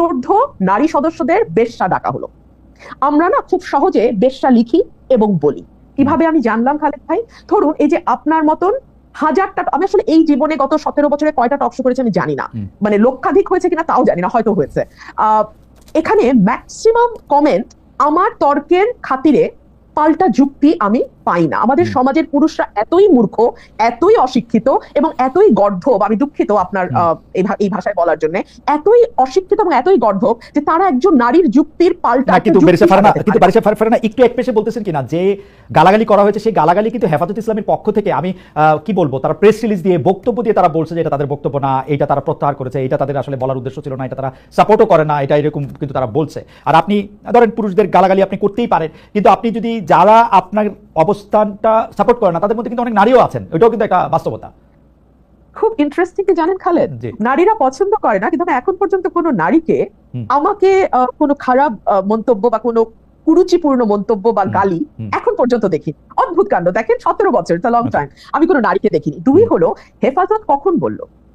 ষাটোর্ধ নারী সদস্যদের বেশ্যা ডাকা হলো। আমরা না খুব সহজে বেশ্যা লিখি এবং বলি। কীভাবে আমি জানলাম খালেদ ভাই? ধরুন এই যে আপনার মতন হাজারটা আমি আসলে এই জীবনে গত সতেরো বছরে কয়টা টক শো করেছি আমি জানি না। মানে লক্ষাধিক হয়েছে কিনা তাও জানি না হয়তো হয়েছে। আহ, এখানে ম্যাক্সিমাম কমেন্ট আমার তর্কের খাতিরে পাল্টা যুক্তি আমি পাই না। আমাদের সমাজের পুরুষরা এতই মূর্খ এতই অশিক্ষিত এবং এতই গর্ধব আমি দুঃখিত আপনার এই ভাষায় বলার জন্য এতই অশিক্ষিত এবং এতই গর্ধব যে তারা একজন নারীর যুক্তির পাল্টা কিন্তু ফারহানা একটু এক পেশে বলতেছেন কিনা? যে গালাগালি করা হয়েছে সেই গালাগালি কিন্তু হেফাজত ইসলামের পক্ষ থেকে আমি কি বলব তারা প্রেস রিলিজ দিয়ে বক্তব্য দিয়ে তারা বলছে যে এটা তাদের বক্তব্য না এটা তারা প্রত্যাহার করেছে এটা তাদের আসলে বলার উদ্দেশ্য ছিল না এটা তারা সাপোর্টও করে না এটা এরকম কিন্তু তারা বলছে। আর আপনি ধরেন পুরুষদের গালাগালি আপনি করতেই পারেন কিন্তু আপনি যদি যারা আপনার অবস্থানটা সাপোর্ট করে না তাদের মধ্যে কিন্তু অনেক নারীও আছেন এটাও কিন্তু একটা বাস্তবতা। খুব ইন্টারেস্টিং কি জানেন খালেদ? নারীরা পছন্দ করে না কিন্তু এখন পর্যন্ত কোনো নারীকে আমাকে কোনো খারাপ মন্তব্য বা কোনো কুরুচিপূর্ণ মন্তব্য বা গালি এখন পর্যন্ত দেখি অদ্ভুত কাণ্ড দেখেন সতেরো বছর লং আচ্ছা। টাইম আমি কোনো নারীকে দেখিনি। দুই হলো হেফাজত কখন বলল?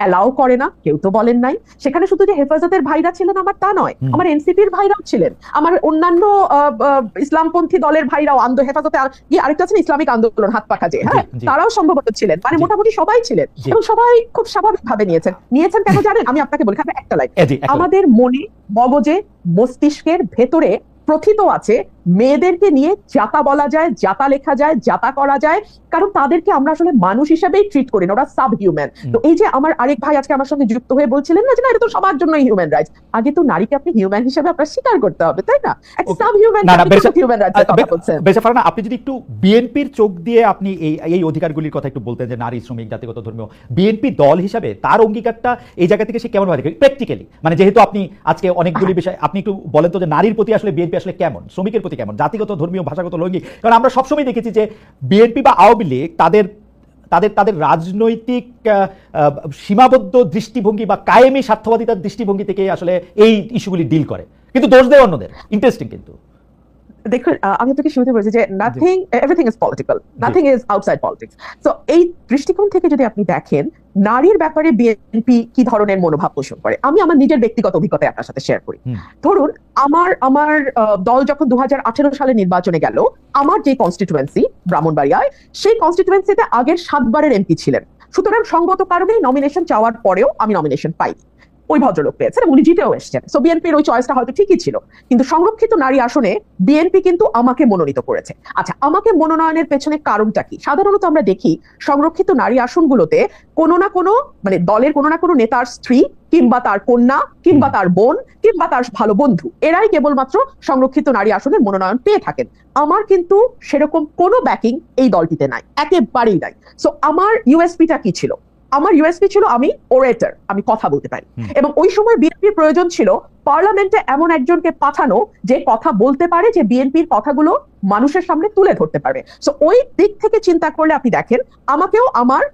অ্যালাউ করে না কেউ তো বলেন নাই। সেখানে শুধু যে হেফাজতের ভাইরা ছিলেন আমার তা নয়। আমার এনসিপির ভাইরাও ছিলেন আমার অন্যান্য ইসলামপন্থী দলের ভাইরাও আন্দো হেফাজতে আর- কি আরেকটা আছেন ইসলামিক আন্দোলন হাত পাখা যে হ্যাঁ? তারাও সম্ভবত ছিলেন মানে মোটামুটি সবাই ছিলেন এবং সবাই খুব স্বাভাবিক ভাবে নিয়েছেন। নিয়েছেন কেন জানেন? আমি আপনাকে বলি একটা লাইন। আমাদের মনে মগজে মস্তিষ্কের ভেতরে প্রথিত আছে মেয়েদেরকে নিয়ে জাতা বলা যায় জাতা লেখা যায় জাতা করা যায়। কারণ তাদেরকে আমরা আসলে মানুষ হিসেবেই ট্রিট করি না ওরা সাব হিউম্যান তো এই যে আমার আরেক ভাই আজকে আমার সঙ্গে যুক্ত হয়ে বলছিলেন না যে না এটা তো সবার জন্যই হিউম্যান রাইটস আগে তো নারীকে আপনি হিউম্যান হিসেবে আপনার স্বীকার করতে হবে তাই না? একটা সাব হিউম্যান না, না, বেশ- হিউম্যান রাইটসের কথা বলছেন। বেশা ফারানা আপনি যদি একটু বিএনপির চোখ দিয়ে আপনি এই এই অধিকারগুলির কথা একটু বলতেন যে নারী শ্রমিক জাতিগত ধর্মীয় বিএনপি দল হিসাবে তার অঙ্গীকারটা এই জায়গা থেকে সে কেমন ভাবে প্র্যাকটিক্যালি মানে যেহেতু আপনি আজকে অনেকগুলি বিষয় আপনি একটু বলেন তো যে নারীর প্রতি আসলে বিএনপি আসলে কেমন শ্রমিকের প্রতি কেমন? জাতিগত ধর্মীয় ভাষাগত লৈঙ্গিক কারণ আমরা সবসময় দেখেছি যে বিএনপি বা আওয়ামী লীগ তাদের তাদের তাদের রাজনৈতিক সীমাবদ্ধ দৃষ্টিভঙ্গি বা কায়েমি স্বার্থবাদিতার দৃষ্টিভঙ্গি থেকে আসলে এই ইস্যুগুলি ডিল করে। কিন্তু দোষ দেয় অন্যদের। ইন্টারেস্টিং কিন্তু। দেখুন আমি তোকে শুরুতে বলেছি যে nothing everything is political nothing is outside politics তো এই দৃষ্টিকোণ থেকে যদি আপনি দেখেন নারীর ব্যাপারে বিএনপি কি ধরনের মনোভাব পোষণ করে? আমি আমার নিজের ব্যক্তিগত অভিজ্ঞতা আপনার সাথে শেয়ার করি। ধরুন আমার আমার দল যখন দু সালে নির্বাচনে গেল আমার যে কনস্টিটুয়েন্সি ব্রাহ্মণবাড়িয়ায় সেই কনস্টিটুয়েন্সিতে আগের সাতবারের এমপি ছিলেন। সুতরাং সঙ্গত কারণেই নমিনেশন চাওয়ার পরেও আমি নমিনেশন পাই ওই ভদ্রলোক পেয়েছেন এবং উনি জিতেও এসেছেন। সো বিএনপির ওই চয়েসটা হয়তো ঠিকই ছিল। কিন্তু সংরক্ষিত নারী আসনে বিএনপি কিন্তু আমাকে মনোনীত করেছে। আচ্ছা আমাকে মনোনয়নের পেছনে কারণটা কি? সাধারণত আমরা দেখি সংরক্ষিত নারী আসনগুলোতে কোনো না কোনো মানে দলের কোনো না কোনো নেতার স্ত্রী কিংবা তার কন্যা কিংবা তার বোন কিংবা তার ভালো বন্ধু, এরাই কেবলমাত্র সংরক্ষিত নারী আসনের মনোনয়ন পেয়ে থাকেন। আমার কিন্তু সেরকম কোনো ব্যাকিং এই দলটিতে নাই। একেবারেই নাই। সো আমার ইউএসপিটা কি ছিল? আমার ইউএসপি ছিল আমি ওরেটার আমি কথা বলতে পারি। এবং ওই সময় বিএনপির প্রয়োজন ছিল পার্লামেন্টে এমন একজনকে পাঠানো যে কথা বলতে পারে যে বিএনপির কথাগুলো মানুষের সামনে তুলে ধরতে পারবে। সো ওই দিক থেকে চিন্তা করলে আপনি দেখেন আমাকেও আমার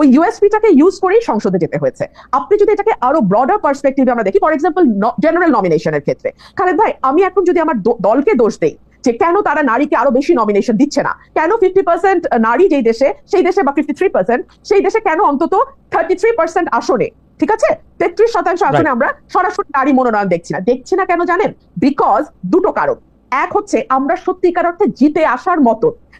ওই ইউএসপিটাকে ইউজ করেই সংসদে যেতে হয়েছে। আপনি যদি এটাকে আরও ব্রডার পার্সপেক্টিভে আমরা দেখি ফর এক্সাম্পল জেনারেল নমিনেশনের ক্ষেত্রে। খালেদ ভাই আমি এখন যদি আমার দলকে দোষ দেই যে কেন তারা নারীকে আরও বেশি নমিনেশন দিচ্ছে না? কেন ফিফটি পার্সেন্ট নারী যেই দেশে সেই দেশে বা ফিফটি থ্রি পার্সেন্ট সেই দেশে কেন অন্তত থার্টি থ্রি পার্সেন্ট আসনে? ঠিক আছে? তেত্রিশ শতাংশ আসনে আমরা সরাসরি নারী মনোনয়ন দেখছি না। দেখছি না কেন জানেন? বিকজ দুটো কারণ। এক হচ্ছে আমরা সত্যিকার অর্থে জিতে আসার মতো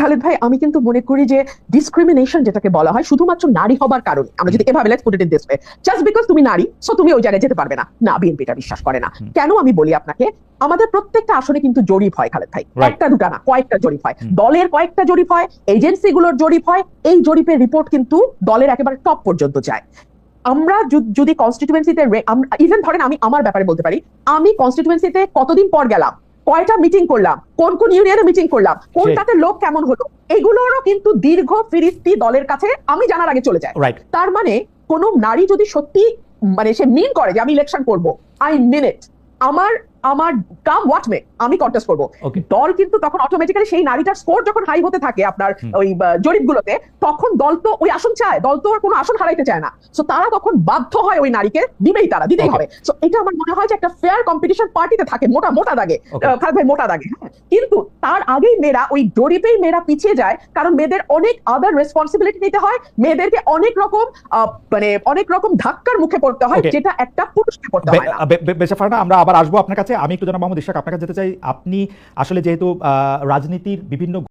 খালেদ ভাই আমি কিন্তু মনে করি যে ডিসক্রিমিনেশন যেটাকে বলা হয় শুধুমাত্র নারী হবার কারণে। আমরা যদি এভাবে let's put it in this way just because তুমি নারী সো তুমি ওই জায়গায় যেতে পারবে না। না বিএনপিটা বিশ্বাস করে না। কেন আমি বলি আপনাকে আমাদের প্রত্যেকটা আসনে কিন্তু জরিপ হয় খালেদ ভাই। একটা দুটা না কয়েকটা জরিপ হয়। দলের কয়েকটা জরিপ হয় এজেন্সিগুলোর জরিপ হয় এই জরিপের রিপোর্ট কিন্তু দলের একেবারে টপ পর্যন্ত যায়। আমরা যদি কনস্টিটিউয়েন্সিতে ইভেন ধরেন আমি আমার ব্যাপারে বলতে পারি আমি কনস্টিটিউয়েন্সিতে কতদিন পর গেলাম? কয়টা মিটিং করলাম? কোন কোন ইউনিয়নে মিটিং করলাম? কোনটাতে লোক কেমন হলো? এগুলোরও কিন্তু দীর্ঘ ফিরিস্তি দলের কাছে আমি জানার আগে চলে যায় তার মানে কোন নারী যদি সত্যি মানে সে মিন করে যে আমি ইলেকশন করব আই মিনিট আমার আমার কাম হোয়াট মে আমি কন্টেস্ট করব। দল কিন্তু তখন অটোমেটিক্যালি সেই নারীটার স্কোর যখন হাই হতে থাকে আপনার ওই আহ, জরিপগুলোতে তখন দল তো ওই আসন চায় দল তো কোনো আসন হারাইতে চায় না। সো তারা তখন বাধ্য হয় ওই নারীকে দিবেই তারা দিতেই হবে। সো এটা আমার মনে হয় যে একটা ফেয়ার কম্পিটিশন পার্টিতে থাকে মোটা মোটা দাগে. খালেদ ভাই মোটা দাগে হ্যাঁ। কিন্তু তার আগেই মেয়েরা ওই জরিপেই মেয়েরা পিছিয়ে যায় কারণ মেয়েদের অনেক আদার রেসপন্সিবিলিটি নিতে হয় মেয়েদেরকে অনেক রকম মানে অনেক রকম ধাক্কার মুখে পড়তে হয় যেটা একটা পুরুষকে পড়তে হয় না। বেশা আমরা আবার আসব আপনার কাছে আমি একটু জানা মোহাম্মদ ইশাক আপনার কাছে যেতে চাই। আপনি আসলে যেহেতু রাজনীতির বিভিন্ন